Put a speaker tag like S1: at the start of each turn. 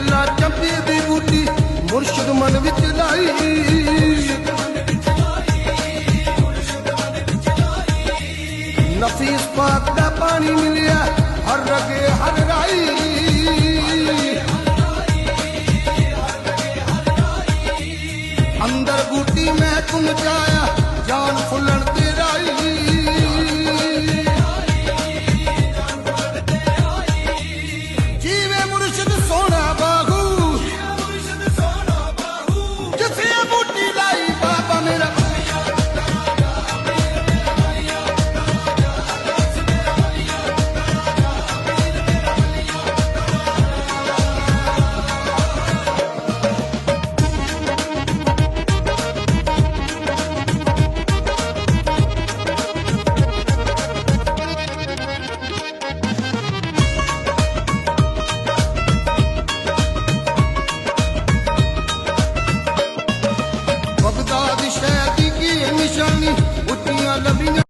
S1: ਕੱਲਾ ਚੱਪੀ ਦੀ ਬੂਟੀ ਮੁਰਸ਼ਿਦ ਮਨ ਵਿੱਚ ਲਾਈ। ਨਫੀਸ ਪਾਕ ਦਾ ਪਾਣੀ ਮਿਲਿਆ ਹਰ ਰਗੇ ਹਰ ਰਾਈ। ਅੰਦਰ ਬੂਟੀ ਮੈਂ ਤੁਮ ਜਾਇਆ بغداد شہر کی نشانی اٹھیاں لبیاں